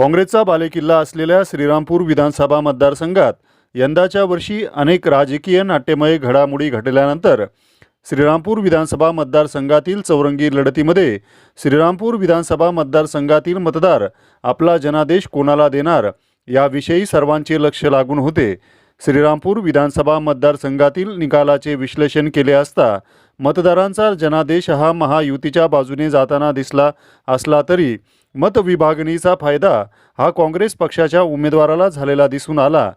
काँग्रेसचा बालेकिल्ला असलेल्या श्रीरामपूर विधानसभा मतदारसंघात यंदाच्या वर्षी अनेक राजकीय नाट्यमय घडामोडी घडल्यानंतर श्रीरामपूर विधानसभा मतदारसंघातील चौरंगी लढतीमध्ये श्रीरामपूर विधानसभा मतदारसंघातील मतदार आपला जनादेश कोणाला देणार याविषयी सर्वांचे लक्ष लागून होते. श्रीरामपूर विधानसभा मतदारसंघातील निकालाचे विश्लेषण केले असता मतदारांचा जनादेश हा महायुतीच्या बाजूने जाताना दिसला असला तरी मतविभागणीचा फायदा हा काँग्रेस पक्षाच्या उमेदवाराला झालेला दिसून आला.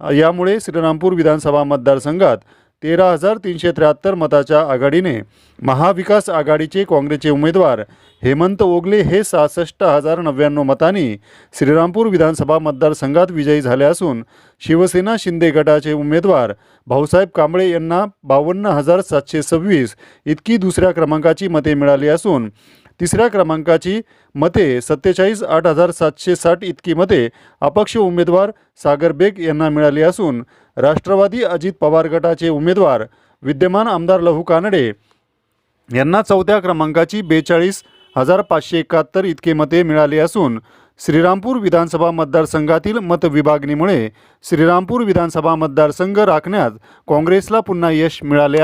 यामुळे श्रीरामपूर विधानसभा मतदारसंघात तेरा हजार तीनशे त्र्याहत्तर मताच्या आघाडीने महाविकास आघाडीचे काँग्रेसचे उमेदवार हेमंत ओगले हे सहासष्ट हजार नव्याण्णव मतांनी श्रीरामपूर विधानसभा मतदारसंघात विजयी झाले असून शिवसेना शिंदे गटाचे उमेदवार भाऊसाहेब कांबळे यांना बावन्न हजार सातशे सव्वीस इतकी दुसऱ्या क्रमांकाची मते मिळाली असून तिसऱ्या क्रमांकाची मते सत्तेचाळीस आठ हजार सातशे साठ इतकी मते अपक्ष उमेदवार सागर बेग यांना मिळाली असून राष्ट्रवादी अजित पवार गटाचे उमेदवार विद्यमान आमदार लहू कानडे यांना चौथ्या क्रमांकाची बेचाळीस हजार पाचशे एकाहत्तर इतके मते मिळाली असून श्रीरामपूर विधानसभा मतदारसंघातील मतविभागणीमुळे श्रीरामपूर विधानसभा मतदारसंघ राखण्यात काँग्रेसला पुन्हा यश मिळाले